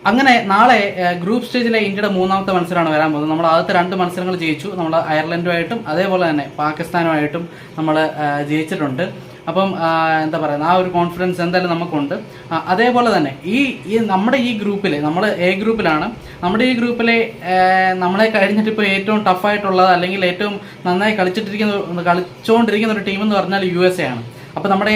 അങ്ങനെ നാളെ ഗ്രൂപ്പ് സ്റ്റേജിലെ ഇന്ത്യയുടെ മൂന്നാമത്തെ മത്സരമാണ് വരാൻ പോകുന്നത്. നമ്മൾ ആദ്യത്തെ രണ്ട് മത്സരങ്ങൾ ജയിച്ചു. നമ്മൾ അയർലൻഡുമായിട്ടും അതേപോലെ തന്നെ പാകിസ്ഥാനുമായിട്ടും നമ്മൾ ജയിച്ചിട്ടുണ്ട്. അപ്പം എന്താ പറയുക ആ ഒരു കോൺഫിഡൻസ് എന്തായാലും നമുക്കുണ്ട്. അതേപോലെ തന്നെ ഈ ഈ നമ്മുടെ ഈ ഗ്രൂപ്പിൽ നമ്മൾ എ ഗ്രൂപ്പിലാണ് നമ്മുടെ ഈ ഗ്രൂപ്പിലെ നമ്മളെ കഴിഞ്ഞിട്ട് ഇപ്പോൾ ഏറ്റവും ടഫായിട്ടുള്ളത് അല്ലെങ്കിൽ ഏറ്റവും നന്നായി കളിച്ചിട്ടിരിക്കുന്ന കളിച്ചുകൊണ്ടിരിക്കുന്ന ഒരു ടീം എന്ന് പറഞ്ഞാൽ യു എസ് എ ആണ്. അപ്പോൾ നമ്മുടെ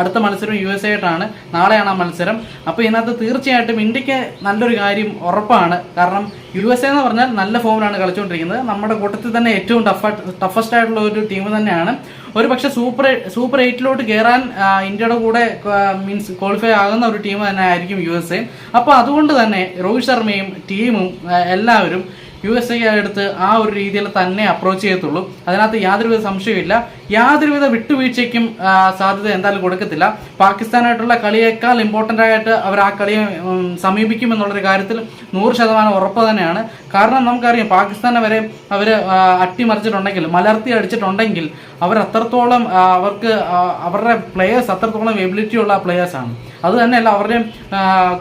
അടുത്ത മത്സരം യു എസ് ആയിട്ടാണ്. നാളെയാണ് ആ മത്സരം. അപ്പോൾ ഇതിനകത്ത് തീർച്ചയായിട്ടും ഇന്ത്യയ്ക്ക് നല്ലൊരു കാര്യം ഉറപ്പാണ്. കാരണം യു എസ് എ എന്ന് പറഞ്ഞാൽ നല്ല ഫോമിലാണ് കളിച്ചുകൊണ്ടിരിക്കുന്നത്. നമ്മുടെ കൂട്ടത്തിൽ തന്നെ ഏറ്റവും ടഫ് ടഫസ്റ്റ് ആയിട്ടുള്ള ഒരു ടീം തന്നെയാണ്. ഒരു പക്ഷേ സൂപ്പർ സൂപ്പർ എയ്റ്റിലോട്ട് കയറാൻ ഇന്ത്യയുടെ കൂടെ മീൻസ് ക്വാളിഫൈ ആകുന്ന ഒരു ടീം തന്നെ ആയിരിക്കും യു എസ് എ അപ്പോൾ അതുകൊണ്ട് തന്നെ രോഹിത് ശർമ്മയും ടീമും എല്ലാവരും യു എസ് എ അടുത്ത് ആ ഒരു രീതിയിൽ തന്നെ അപ്രോച്ച് ചെയ്യത്തുള്ളൂ. അതിനകത്ത് യാതൊരുവിധ സംശയമില്ല യാതൊരുവിധ വിട്ടുവീഴ്ചയ്ക്കും സാധ്യത എന്തായാലും കൊടുക്കത്തില്ല. പാകിസ്ഥാനായിട്ടുള്ള കളിയേക്കാൾ ഇമ്പോർട്ടന്റ് ആയിട്ട് അവർ ആ കളിയെ സമീപിക്കും സമീപിക്കുമെന്നുള്ളൊരു കാര്യത്തിൽ നൂറ് ശതമാനം ഉറപ്പ് തന്നെയാണ്. കാരണം നമുക്കറിയാം പാകിസ്ഥാനെ വരെ അവർ അട്ടിമറിച്ചിട്ടുണ്ടെങ്കിൽ മലർത്തി അടിച്ചിട്ടുണ്ടെങ്കിൽ അവർ അത്രത്തോളം അവർക്ക് അവരുടെ പ്ലെയേഴ്സ് അത്രത്തോളം എബിലിറ്റി ഉള്ള പ്ലെയേഴ്സാണ് അത് തന്നെയല്ല അവരുടെ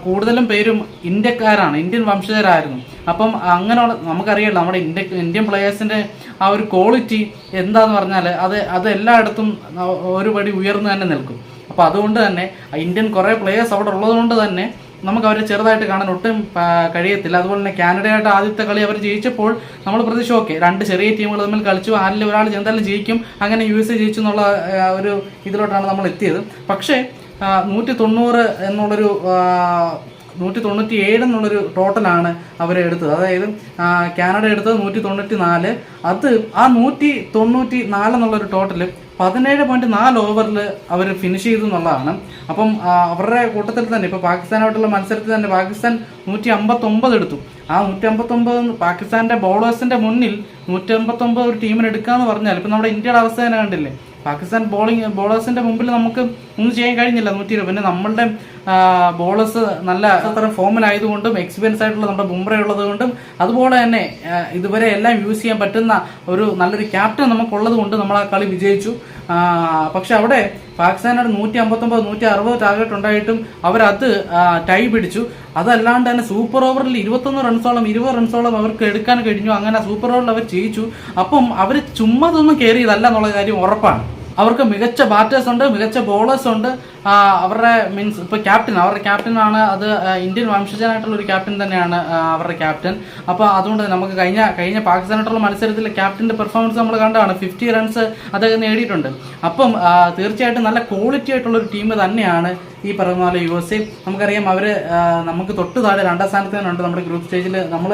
കൂടുതലും പേരും ഇന്ത്യക്കാരാണ് ഇന്ത്യൻ വംശജരായിരുന്നു. അപ്പം അങ്ങനെയുള്ള നമുക്കറിയാലോ നമ്മുടെ ഇന്ത്യ ഇന്ത്യൻ പ്ലേയേഴ്സിന്റെ ആ ഒരു ക്വാളിറ്റി എന്താന്ന് പറഞ്ഞാൽ അത് അത് എല്ലായിടത്തും ഒരുപടി ഉയർന്നു തന്നെ നിൽക്കും. അപ്പോൾ അതുകൊണ്ട് തന്നെ ഇന്ത്യൻ കുറേ പ്ലെയേഴ്സ് അവിടെ ഉള്ളതുകൊണ്ട് തന്നെ നമുക്ക് അവരെ ചെറുതായിട്ട് കാണാൻ ഒട്ടും കഴിയത്തില്ല. അതുപോലെ തന്നെ കാനഡയായിട്ട് ആദ്യത്തെ കളി അവർ ജയിച്ചപ്പോൾ നമ്മൾ പ്രതീക്ഷ ഓക്കെ രണ്ട് ചെറിയ ടീമുകൾ തമ്മിൽ കളിച്ചു ആരിൽ ഒരാൾ എന്തായാലും ജയിക്കും അങ്ങനെ യു എസ് എ ജയിച്ചു എന്നുള്ള ഒരു ഇതിലോട്ടാണ് നമ്മൾ എത്തിയത്. പക്ഷേ നൂറ്റി തൊണ്ണൂറ് എന്നുള്ളൊരു നൂറ്റി തൊണ്ണൂറ്റി ഏഴ് എന്നുള്ളൊരു ടോട്ടലാണ് അവർ എടുത്തത്. അതായത് കാനഡ എടുത്തത് നൂറ്റി തൊണ്ണൂറ്റി നാല് അത് ആ നൂറ്റി തൊണ്ണൂറ്റി നാല് എന്നുള്ളൊരു ടോട്ടൽ പതിനേഴ് പോയിന്റ് നാല് ഓവറിൽ അവർ ഫിനിഷ് ചെയ്തു എന്നുള്ളതാണ്. അപ്പം അവരുടെ കൂട്ടത്തിൽ തന്നെ ഇപ്പോൾ പാകിസ്ഥാനായിട്ടുള്ള മത്സരത്തിൽ തന്നെ പാകിസ്ഥാൻ നൂറ്റി അമ്പത്തൊമ്പത് എടുത്തു. ആ നൂറ്റി അമ്പത്തൊമ്പത് പാകിസ്ഥാന്റെ ബോളേഴ്സിന്റെ മുന്നിൽ നൂറ്റി അമ്പത്തൊമ്പത് ഒരു ടീമിന് എടുക്കാന്ന് പറഞ്ഞാൽ ഇപ്പം നമ്മുടെ ഇന്ത്യയുടെ അവസ്ഥ തന്നെ കണ്ടില്ലേ? പാകിസ്ഥാൻ ബോളിംഗ് ബോളേഴ്സിന്റെ മുമ്പിൽ നമുക്ക് ഒന്നും ചെയ്യാൻ കഴിഞ്ഞില്ല നൂറ്റി ഇരുപത് പിന്നെ നമ്മളുടെ ബോളേഴ്സ് നല്ല അത്ര ഫോമിലായതുകൊണ്ടും എക്സ്പീരിയൻസ് ആയിട്ടുള്ള നമ്മുടെ ബുംറ ഉള്ളത് കൊണ്ടും അതുപോലെ തന്നെ ഇതുവരെ എല്ലാം യൂസ് ചെയ്യാൻ പറ്റുന്ന ഒരു നല്ലൊരു ക്യാപ്റ്റൻ നമുക്കുള്ളത് കൊണ്ട് നമ്മൾ ആ കളി വിജയിച്ചു. പക്ഷെ അവിടെ പാകിസ്ഥാനോട് നൂറ്റി അമ്പത്തൊമ്പത് നൂറ്റി അറുപത് ടാർഗറ്റ് ഉണ്ടായിട്ടും അവരത് ടൈ പിടിച്ചു. അതല്ലാണ്ട് തന്നെ സൂപ്പർ ഓവറിൽ ഇരുപത്തൊന്ന് റൺസോളം ഇരുപത് റൺസോളം അവർക്ക് എടുക്കാൻ കഴിഞ്ഞു. അങ്ങനെ സൂപ്പർ ഓവറിൽ അവർ ജയിച്ചു. അപ്പം അവർ ചുമ്മാതൊന്നും കയറിയതല്ല എന്നുള്ള കാര്യം ഉറപ്പാണ്. അവർക്ക് മികച്ച ബാറ്റേഴ്സ് ഉണ്ട് മികച്ച ബോളേഴ്സ് ഉണ്ട്. അവരുടെ മീൻസ് ഇപ്പോൾ ക്യാപ്റ്റൻ അവരുടെ ക്യാപ്റ്റൻ ആണ്. അത് ഇന്ത്യൻ വംശജനായിട്ടുള്ള ഒരു ക്യാപ്റ്റൻ തന്നെയാണ് അവരുടെ ക്യാപ്റ്റൻ അപ്പോൾ അതുകൊണ്ട് നമുക്ക് കഴിഞ്ഞ കഴിഞ്ഞ പാകിസ്ഥാനായിട്ടുള്ള മത്സരത്തിൽ ക്യാപ്റ്റന്റെ പെർഫോമൻസ് നമ്മൾ കണ്ടതാണ്. ഫിഫ്റ്റി റൺസ് അദ്ദേഹം നേടിയിട്ടുണ്ട്. അപ്പം തീർച്ചയായിട്ടും നല്ല ക്വാളിറ്റി ആയിട്ടുള്ള ഒരു ടീം തന്നെയാണ് ഈ പറയുന്ന പോലെ യു എസ് എ നമുക്കറിയാം അവർ നമുക്ക് തൊട്ട് താഴെ രണ്ടാം സ്ഥാനത്ത് തന്നെ ഉണ്ട്. നമ്മുടെ ഗ്രൂപ്പ് സ്റ്റേജിൽ നമ്മൾ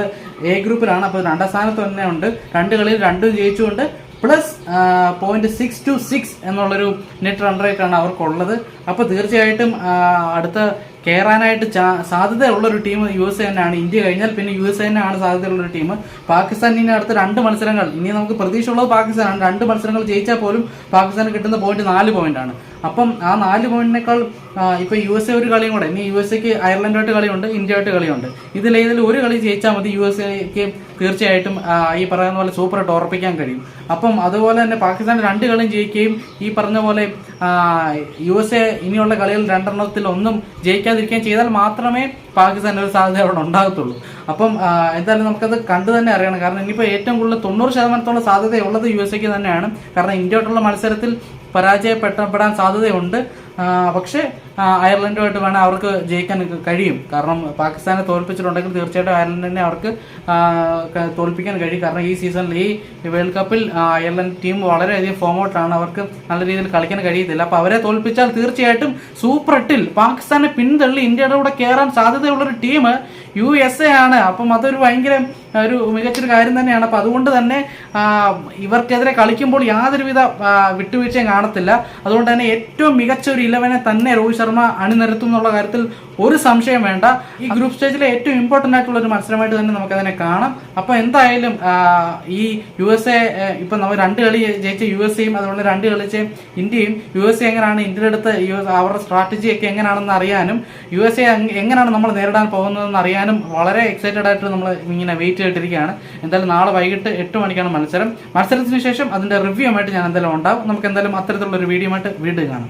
എ ഗ്രൂപ്പിലാണ് അപ്പോൾ രണ്ടാം സ്ഥാനത്ത് തന്നെ ഉണ്ട്. രണ്ട് കളിയിൽ രണ്ടും ജയിച്ചുകൊണ്ട് plus point six two six എന്നുള്ളൊരു നെറ്റ് റൺ റേറ്റ് ആണ് അവർക്കുള്ളത്. അപ്പോൾ തീർച്ചയായിട്ടും അടുത്ത കയറാനായിട്ട് സാധ്യതയുള്ള ഒരു ടീം യു എസ് തന്നെയാണ് ഇന്ത്യ കഴിഞ്ഞാൽ പിന്നെ യു എസ് തന്നെയാണ് സാധ്യതയുള്ള ഒരു ടീം. പാകിസ്ഥാൻ ഇനി അടുത്ത രണ്ട് മത്സരങ്ങൾ. ഇനി നമുക്ക് പ്രതീക്ഷയുള്ളത് പാകിസ്ഥാനാണ്. രണ്ട് മത്സരങ്ങൾ ജയിച്ചാൽ പോലും പാകിസ്ഥാന് കിട്ടുന്ന പോയിന്റ് നാല് പോയിന്റ് ആണ്. അപ്പം ആ നാല് പോയിന്റിനേക്കാൾ ഇപ്പൊ യു എസ് എ ഒരു കളിയും കൂടെ. ഇനി യു എസ് എക്ക് അയർലൻഡായിട്ട് കളിയുണ്ട് ഇന്ത്യയായിട്ട് കളിയുണ്ട്. ഇതിലേതിൽ ഒരു കളി ജയിച്ചാൽ മതി യു എസ് എക്ക് തീർച്ചയായിട്ടും ഈ പറയുന്ന പോലെ സൂപ്പറായിട്ട് ഉറപ്പിക്കാൻ കഴിയും. അപ്പം അതുപോലെ തന്നെ പാകിസ്ഥാൻ രണ്ട് കളിയും ജയിക്കുകയും ഈ പറഞ്ഞ പോലെ യു എസ് എ ഇനിയുള്ള കളികൾ രണ്ടെണ്ണത്തിൽ ഒന്നും ജയിക്കാതിരിക്കുകയും ചെയ്താൽ മാത്രമേ പാകിസ്ഥാൻ ഒരു സാധ്യത അവിടെ ഉണ്ടാകത്തുള്ളൂ. അപ്പം എന്തായാലും നമുക്കത് കണ്ടു തന്നെ അറിയണം. കാരണം ഇനിയിപ്പോൾ ഏറ്റവും കൂടുതൽ തൊണ്ണൂറ് ശതമാനത്തോളം സാധ്യതയുള്ളത് യു എസ് എക്ക് തന്നെയാണ്. കാരണം ഇന്ത്യയോട്ടുള്ള മത്സരത്തിൽ പരാജയപ്പെട്ടപ്പെടാൻ സാധ്യതയുണ്ട്. പക്ഷേ അയർലൻഡുമായിട്ട് വേണം അവർക്ക് ജയിക്കാൻ കഴിയും. കാരണം പാകിസ്ഥാനെ തോൽപ്പിച്ചിട്ടുണ്ടെങ്കിൽ തീർച്ചയായിട്ടും അയർലൻഡിനെ അവർക്ക് തോൽപ്പിക്കാൻ കഴിയും. കാരണം ഈ സീസണിൽ ഈ വേൾഡ് കപ്പിൽ അയർലൻഡ് ടീം വളരെയധികം ഫോം ഔട്ടാണ് അവർക്ക് നല്ല രീതിയിൽ കളിക്കാൻ കഴിയത്തില്ല. അപ്പോൾ അവരെ തോൽപ്പിച്ചാൽ തീർച്ചയായിട്ടും സൂപ്പർ എട്ടിൽ പാകിസ്ഥാനെ പിന്തള്ളി ഇന്ത്യയുടെ കൂടെ കയറാൻ സാധ്യതയുള്ളൊരു ടീം യു എസ് എ ആണ്. അപ്പം അതൊരു ഭയങ്കര ഒരു മികച്ചൊരു കാര്യം തന്നെയാണ്. അപ്പം അതുകൊണ്ട് തന്നെ ഇവർക്കെതിരെ കളിക്കുമ്പോൾ യാതൊരുവിധ വിട്ടുവീഴ്ചയും കാണത്തില്ല. അതുകൊണ്ട് തന്നെ ഏറ്റവും മികച്ച ഒരു ഇലവനെ തന്നെ രോഹിത് ശർമ്മ അണിനിരത്തും എന്നുള്ള കാര്യത്തിൽ ഒരു സംശയം വേണ്ട. ഈ ഗ്രൂപ്പ് സ്റ്റേജിലെ ഏറ്റവും ഇമ്പോർട്ടന്റ് ആയിട്ടുള്ള ഒരു മത്സരമായിട്ട് തന്നെ നമുക്കതിനെ കാണാം. അപ്പോൾ എന്തായാലും ഈ യു എസ് എ ഇപ്പം നമ്മൾ രണ്ട് കളി ജയിച്ച യു എസ് എയും അതുപോലെ രണ്ട് കളിച്ച ഇന്ത്യയും യു എസ് എ എങ്ങനെയാണ് ഇന്ത്യയുടെ അടുത്ത് അവരുടെ സ്ട്രാറ്റജി ഒക്കെ എങ്ങനെയാണെന്ന് അറിയാനും യു എസ് എ എങ്ങനെയാണ് നമ്മൾ നേരിടാൻ പോകുന്നതെന്ന് അറിയാനും വളരെ എക്സൈറ്റഡ് ആയിട്ട് നമ്മൾ ഇങ്ങനെ വെയിറ്റ് ചെയ്തിട്ടിരിക്കുകയാണ്. എന്തായാലും നാളെ വൈകിട്ട് എട്ട് മണിക്കാണ് മത്സരം. മത്സരത്തിന് ശേഷം അതിന്റെ റിവ്യൂ ആയിട്ട് ഞാൻ എന്തായാലും ഉണ്ടാവും. നമുക്ക് എന്തായാലും അത്തരത്തിലുള്ള ഒരു വീഡിയോ ആയിട്ട് വീണ്ടും കാണാം.